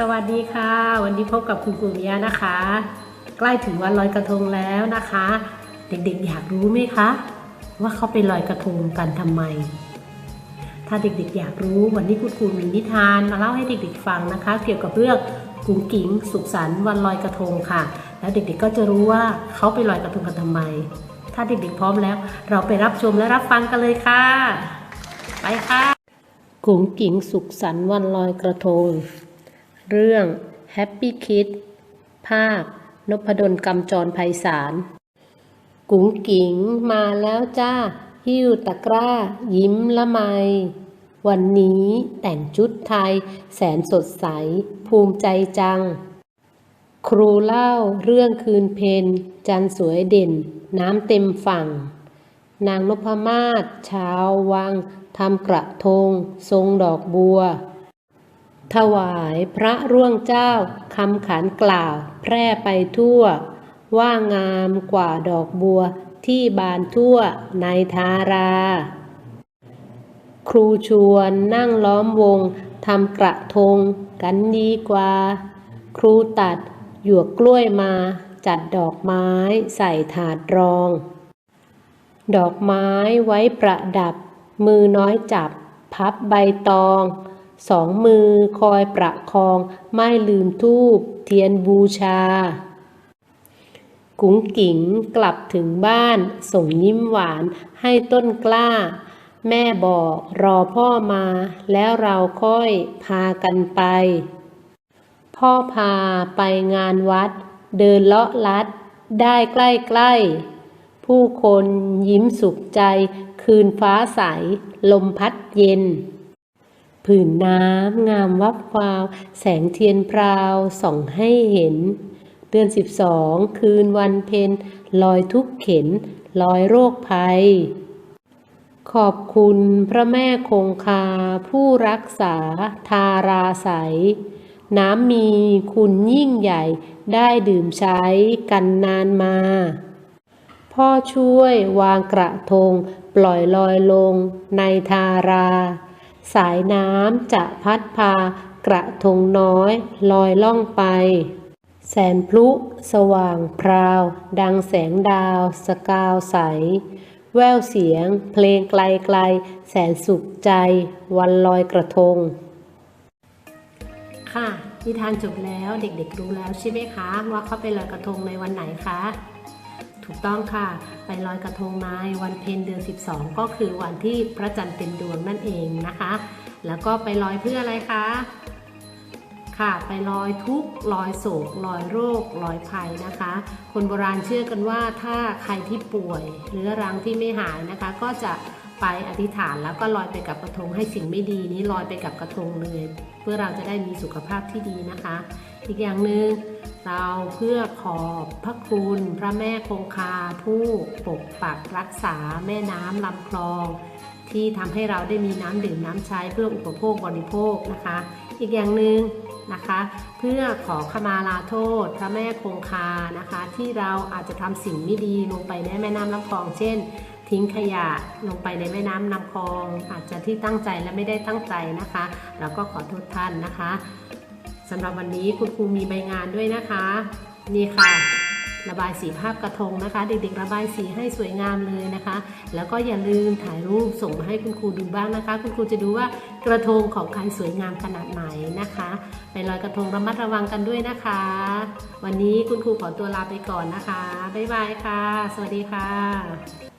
สวัสดีค่ะ วันนี้พบกับคุณครูมิยนะคะ ใกล้ถึงวันลอยกระทงแล้วนะคะ เด็กๆอยากรู้ไหมคะ ว่าเขาไปลอยกระทงกันทำไม ถ้าเด็กๆอยากรู้วันนี้คุณครูมีนิทานมาเล่าให้เด็กๆฟังนะคะ เกี่ยวกับเรื่องกุ้งกิ้งสุขสันต์วันลอยกระทงค่ะ แล้วเด็กๆก็จะรู้ว่าเขาไปลอยกระทงกันทำไม ถ้าเด็กๆพร้อมแล้ว เราไปรับชมและรับฟังกันเลยค่ะ ไปค่ะกุ๋งกิ๋งสุขสันต์วันลอยกระทง เรื่อง Happy Kid ภาพนพดลกำจรไพศาล กุ๋งกิ๋งมาแล้วจ้า หิ้วตะกร้า ยิ้มละไม วันนี้แต่งชุดไทย แสนสดใส ภูมิใจจัง ครูเล่าเรื่องคืนเพนจันสวยเด่น น้ำเต็มฝั่ง นางนพมาศชาววังทำกระทง ทรงดอกบัว ถวายพระร่วงเจ้าคำขานกล่าว แพร่ไปทั่ว ว่างามกว่าดอกบัวที่บานทั่วในทารา ครูชวนนั่งล้อมวงทำกระทงกันดีกว่า ครูตัดหยวกกล้วยมาจัดดอกไม้ใส่ถาดรอง ดอกไม้ไว้ประดับ มือน้อยจับ พับใบตอง สองมือคอยประคองไม่ลืมทูบเทียนบูชา กุ๋งกิ๋งกลับถึงบ้าน ส่งยิ้มหวานให้ต้นกล้า แม่บอกรอพ่อมา แล้วเราค่อยพากันไป พ่อพาไปงานวัด เดินเลาะลัด ได้ใกล้ๆ ผู้คนยิ้มสุขใจ คืนฟ้าใส ลมพัดเย็น ผืนน้ำงามวับวาว แสงเทียนพราวส่องให้เห็น เดือนสิบสองคืนวันเพ็ญลอยทุกเข็นลอยโรคภัย ขอบคุณพระแม่คงคา ผู้รักษาทาราใส น้ำมีคุณยิ่งใหญ่ได้ดื่มใช้กันนานมา พ่อช่วยวางกระทง ปล่อยลอยลงในทารา สายน้ำจะพัดพากระทงน้อยลอยล่องไป แสนพลุสว่างพราว ดังแสงดาวสกาวใส แววเสียงเพลงไกลไกลๆ แสนสุขใจ วันลอยกระทง ค่ะนิทานจบแล้วเด็กๆรู้แล้วใช่ไหมคะ ว่าเขาไปลอยกระทงในวันไหนคะ ถูกต้องค่ะ ไปลอยกระทงในวันเพ็ญเดือน 12 ก็คือวันที่พระจันทร์เต็มดวงนั่นเองนะคะ แล้วก็ไปลอยเพื่ออะไรคะค่ะไปลอยทุกข์ลอยโศกลอยโรคลอยภัยนะคะ คนโบราณเชื่อกันว่าถ้าใครที่ป่วยเรื้อรังที่ไม่หายนะคะ ก็จะ ไปอธิษฐานแล้วก็ลอยไปกับกระทงให้สิ่งไม่ดีนี้ลอยไปกับกระทงเลย เพื่อเราจะได้มีสุขภาพที่ดีนะคะ อีกอย่างหนึ่งเราเพื่อขอบพระคุณพระแม่คงคา ผู้ปกปักรักษาแม่น้ำลำคลอง ที่ทำให้เราได้มีน้ำดื่มน้ำใช้เพื่ออุปโภคบริโภคนะคะ อีกอย่างหนึ่งนะคะ เพื่อขอขมาลาโทษ พระแม่คงคานะคะ ที่เราอาจจะทำสิ่งไม่ดีลงไปในแม่น้ำลำคลองเช่น ทิ้งขยะลงไปในแม่น้ำลำคลอง อาจจะที่ตั้งใจและไม่ได้ตั้งใจนะคะเราก็ขอโทษท่านนะคะสำหรับวันนี้คุณครูมีใบงานด้วยนะคะ นี่ค่ะ ระบายสีภาพกระทงนะคะ เด็กๆระบายสีให้สวยงามเลยนะคะ แล้วก็อย่าลืมถ่ายรูปส่งมาให้คุณครูดูบ้างนะคะ คุณครูจะดูว่ากระทงของใครสวยงามขนาดไหนนะคะไปลอยกระทงระมัดระวังกันด้วยนะคะ วันนี้คุณครูขอตัวลาไปก่อนนะคะบ๊ายบายค่ะ สวัสดีค่ะ